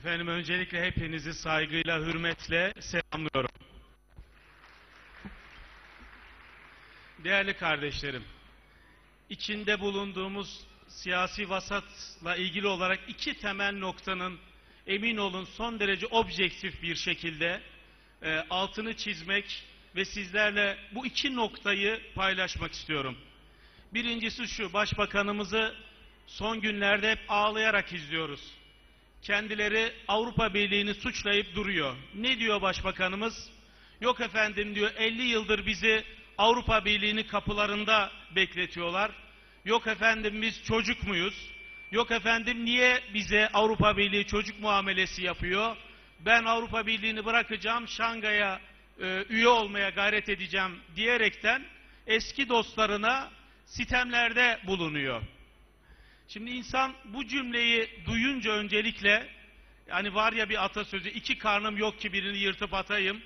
Efendim öncelikle hepinizi saygıyla, hürmetle selamlıyorum. Değerli kardeşlerim, içinde bulunduğumuz siyasi vasatla ilgili olarak iki temel noktanın emin olun son derece objektif bir şekilde e, altını çizmek ve sizlerle bu iki noktayı paylaşmak istiyorum. Birincisi şu, Başbakanımızı son günlerde hep ağlayarak izliyoruz. Kendileri Avrupa Birliği'ni suçlayıp duruyor. Ne diyor Başbakanımız? Yok efendim diyor 50 yıldır bizi Avrupa Birliği'nin kapılarında bekletiyorlar. Yok efendim biz çocuk muyuz? Yok efendim niye bize Avrupa Birliği çocuk muamelesi yapıyor? Ben Avrupa Birliği'ni bırakacağım, Şangay'a e, üye olmaya gayret edeceğim diyerekten eski dostlarına sitemlerde bulunuyor. Şimdi insan bu cümleyi duyunca öncelikle yani var ya bir atasözü iki karnım yok ki birini yırtıp atayım.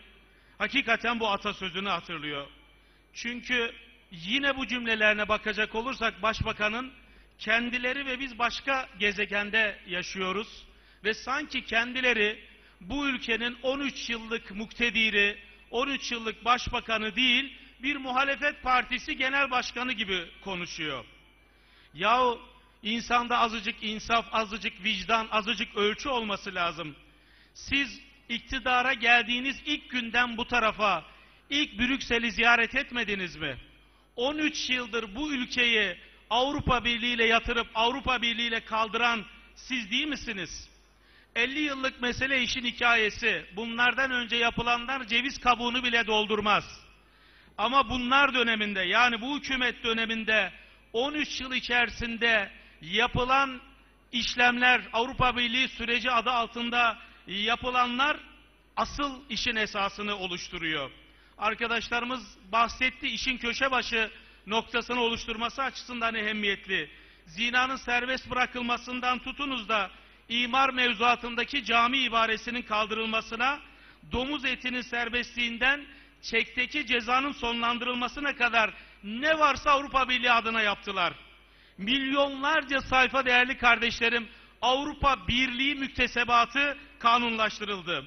Hakikaten bu atasözünü hatırlıyor. Çünkü yine bu cümlelerine bakacak olursak başbakanın kendileri ve biz başka gezegende yaşıyoruz ve sanki kendileri bu ülkenin 13 yıllık muktediri, 13 yıllık başbakanı değil bir muhalefet partisi genel başkanı gibi konuşuyor. Yahu insanda azıcık insaf, azıcık vicdan, azıcık ölçü olması lazım. Siz iktidara geldiğiniz ilk günden bu tarafa ilk Brüksel'i ziyaret etmediniz mi? 13 yıldır bu ülkeyi Avrupa Birliği ile yatırıp Avrupa Birliği ile kaldıran siz değil misiniz? 50 yıllık mesele işin hikayesi. Bunlardan önce yapılanlar ceviz kabuğunu bile doldurmaz. Ama bunlar döneminde yani bu hükümet döneminde 13 yıl içerisinde yapılan işlemler Avrupa Birliği süreci adı altında yapılanlar asıl işin esasını oluşturuyor. Arkadaşlarımız bahsetti işin köşe başı noktasını oluşturması açısından ehemmiyetli. Zinanın serbest bırakılmasından tutunuz da imar mevzuatındaki cami ibaresinin kaldırılmasına, domuz etinin serbestliğinden çekteki cezanın sonlandırılmasına kadar ne varsa Avrupa Birliği adına yaptılar. Milyonlarca sayfa değerli kardeşlerim Avrupa Birliği müktesebatı kanunlaştırıldı.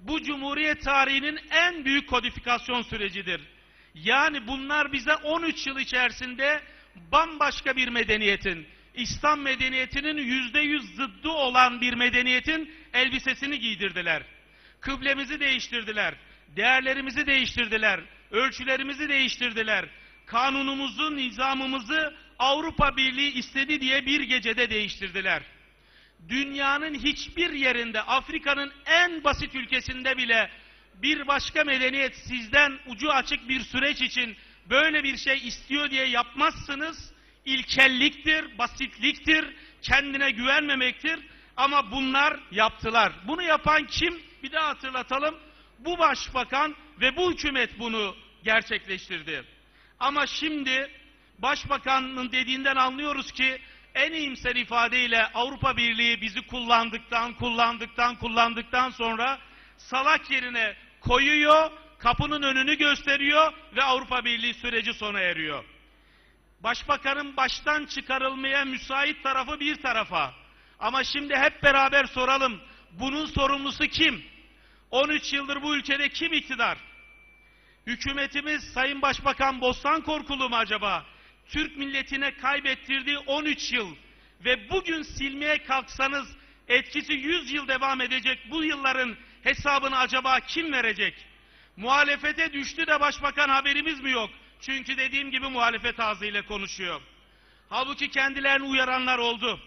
Bu Cumhuriyet tarihinin en büyük kodifikasyon sürecidir. Yani bunlar bize 13 yıl içerisinde bambaşka bir medeniyetin, İslam medeniyetinin yüzde yüz zıddı olan bir medeniyetin elbisesini giydirdiler. Kıblemizi değiştirdiler, değerlerimizi değiştirdiler, ölçülerimizi değiştirdiler. Kanunumuzu, nizamımızı Avrupa Birliği istedi diye bir gecede değiştirdiler. Dünyanın hiçbir yerinde, Afrika'nın en basit ülkesinde bile bir başka medeniyet sizden ucu açık bir süreç için böyle bir şey istiyor diye yapmazsınız. İlkelliktir, basitliktir, kendine güvenmemektir. Ama bunlar yaptılar. Bunu yapan kim? Bir daha hatırlatalım. Bu başbakan ve bu hükümet bunu gerçekleştirdi. Ama şimdi başbakanın dediğinden anlıyoruz ki en iyimser ifadeyle Avrupa Birliği bizi kullandıktan, kullandıktan, kullandıktan sonra salak yerine koyuyor, kapının önünü gösteriyor ve Avrupa Birliği süreci sona eriyor. Başbakanın baştan çıkarılmaya müsait tarafı bir tarafa. Ama şimdi hep beraber soralım. Bunun sorumlusu kim? 13 yıldır bu ülkede kim iktidar? Hükümetimiz Sayın Başbakan Bostan Korkulu mu acaba? Türk milletine kaybettirdiği 13 yıl ve bugün silmeye kalksanız etkisi 100 yıl devam edecek bu yılların hesabını acaba kim verecek? Muhalefete düştü de başbakan haberimiz mi yok? Çünkü dediğim gibi muhalefet ağzıyla konuşuyor. Halbuki kendilerini uyaranlar oldu.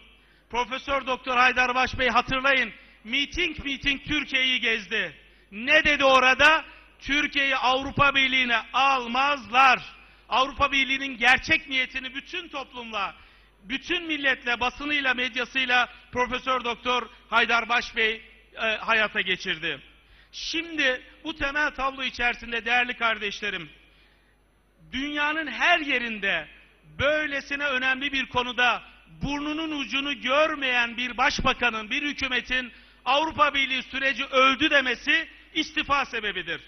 Profesör Doktor Haydar Baş Bey hatırlayın. Meeting meeting Türkiye'yi gezdi. Ne dedi orada? Türkiye'yi Avrupa Birliği'ne almazlar. Avrupa Birliği'nin gerçek niyetini bütün toplumla, bütün milletle, basınıyla, medyasıyla Profesör Doktor Haydar Baş Bey e, hayata geçirdi. Şimdi bu temel tablo içerisinde değerli kardeşlerim, dünyanın her yerinde böylesine önemli bir konuda burnunun ucunu görmeyen bir başbakanın, bir hükümetin Avrupa Birliği süreci öldü demesi istifa sebebidir.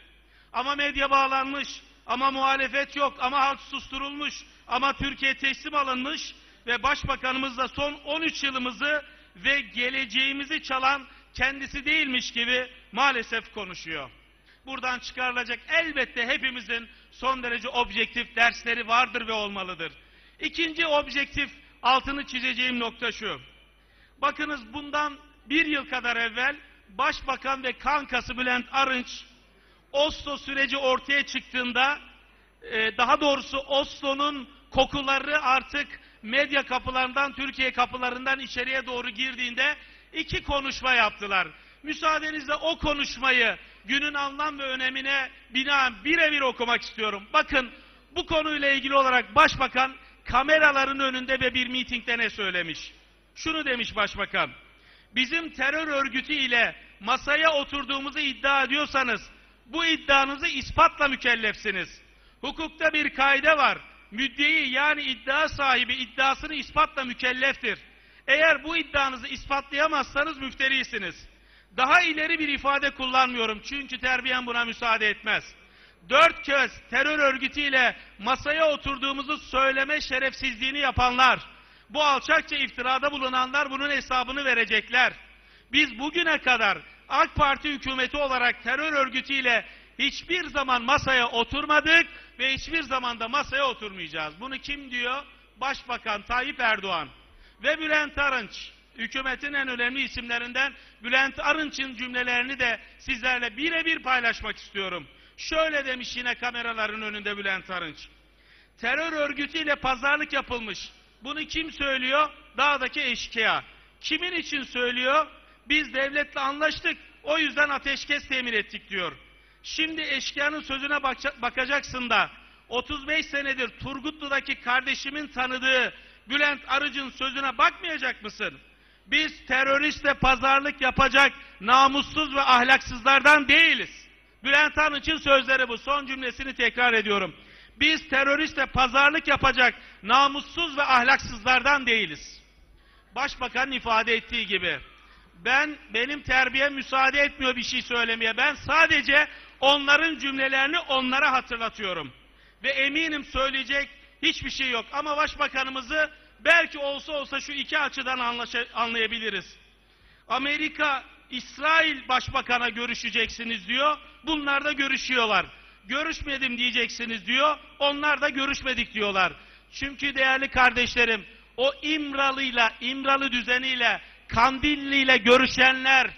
Ama medya bağlanmış, ama muhalefet yok, ama halk susturulmuş, ama Türkiye teslim alınmış ve başbakanımız da son 13 yılımızı ve geleceğimizi çalan kendisi değilmiş gibi maalesef konuşuyor. Buradan çıkarılacak elbette hepimizin son derece objektif dersleri vardır ve olmalıdır. İkinci objektif altını çizeceğim nokta şu. Bakınız bundan bir yıl kadar evvel Başbakan ve kankası Bülent Arınç Oslo süreci ortaya çıktığında e, daha doğrusu Oslo'nun kokuları artık medya kapılarından Türkiye kapılarından içeriye doğru girdiğinde iki konuşma yaptılar. Müsaadenizle o konuşmayı günün anlam ve önemine binaen birebir okumak istiyorum. Bakın bu konuyla ilgili olarak Başbakan kameraların önünde ve bir mitingde ne söylemiş? Şunu demiş Başbakan. Bizim terör örgütü ile masaya oturduğumuzu iddia ediyorsanız bu iddianızı ispatla mükellefsiniz. Hukukta bir kaide var. Müddei yani iddia sahibi iddiasını ispatla mükelleftir. Eğer bu iddianızı ispatlayamazsanız müfterisiniz. Daha ileri bir ifade kullanmıyorum çünkü terbiyem buna müsaade etmez. Dört kez terör örgütüyle masaya oturduğumuzu söyleme şerefsizliğini yapanlar, bu alçakça iftirada bulunanlar bunun hesabını verecekler. Biz bugüne kadar AK Parti hükümeti olarak terör örgütüyle hiçbir zaman masaya oturmadık ve hiçbir zaman da masaya oturmayacağız. Bunu kim diyor? Başbakan Tayyip Erdoğan ve Bülent Arınç. Hükümetin en önemli isimlerinden Bülent Arınç'ın cümlelerini de sizlerle birebir paylaşmak istiyorum. Şöyle demiş yine kameraların önünde Bülent Arınç. Terör örgütüyle pazarlık yapılmış. Bunu kim söylüyor? Dağdaki eşkıya. Kimin için söylüyor? Biz devletle anlaştık. O yüzden ateşkes temin ettik diyor. Şimdi eşkıyanın sözüne bakacaksın da 35 senedir Turgutlu'daki kardeşimin tanıdığı Bülent Arıcı'nın sözüne bakmayacak mısın? Biz teröristle pazarlık yapacak namussuz ve ahlaksızlardan değiliz. Bülent Arıcı'nın sözleri bu. Son cümlesini tekrar ediyorum. Biz teröristle pazarlık yapacak namussuz ve ahlaksızlardan değiliz. Başbakanın ifade ettiği gibi ben benim terbiyem müsaade etmiyor bir şey söylemeye. Ben sadece onların cümlelerini onlara hatırlatıyorum. Ve eminim söyleyecek hiçbir şey yok. Ama başbakanımızı belki olsa olsa şu iki açıdan anlayabiliriz. Amerika, İsrail başbakana görüşeceksiniz diyor. Bunlar da görüşüyorlar. Görüşmedim diyeceksiniz diyor. Onlar da görüşmedik diyorlar. Çünkü değerli kardeşlerim o İmralı'yla, İmralı düzeniyle, Kandilli'yle görüşenler,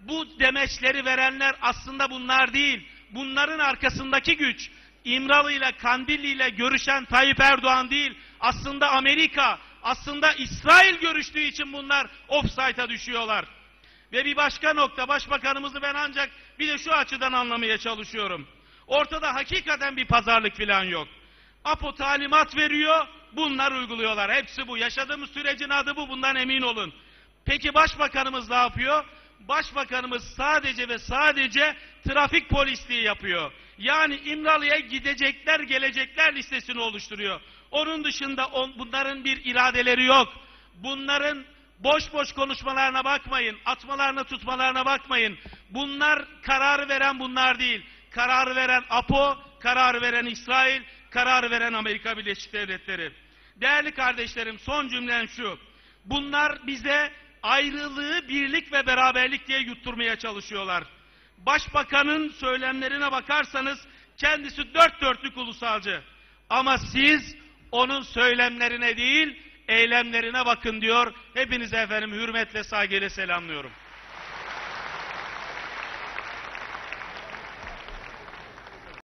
bu demeçleri verenler aslında bunlar değil. Bunların arkasındaki güç İmralı ile Kandilli ile görüşen Tayyip Erdoğan değil. Aslında Amerika, aslında İsrail görüştüğü için bunlar offside'a düşüyorlar. Ve bir başka nokta, başbakanımızı ben ancak bir de şu açıdan anlamaya çalışıyorum. Ortada hakikaten bir pazarlık falan yok. APO talimat veriyor, bunlar uyguluyorlar. Hepsi bu. Yaşadığımız sürecin adı bu, bundan emin olun. Peki başbakanımız ne yapıyor? Başbakanımız sadece ve sadece trafik polisliği yapıyor. Yani İmralı'ya gidecekler, gelecekler listesini oluşturuyor. Onun dışında on, bunların bir iradeleri yok. Bunların boş boş konuşmalarına bakmayın, atmalarına tutmalarına bakmayın. Bunlar kararı veren bunlar değil. Kararı veren APO, kararı veren İsrail, kararı veren Amerika Birleşik Devletleri. Değerli kardeşlerim son cümlem şu. Bunlar bize ayrılığı birlik ve beraberlik diye yutturmaya çalışıyorlar. Başbakanın söylemlerine bakarsanız kendisi dört dörtlük ulusalcı. Ama siz onun söylemlerine değil eylemlerine bakın diyor. Hepinize efendim hürmet ve saygıyla selamlıyorum.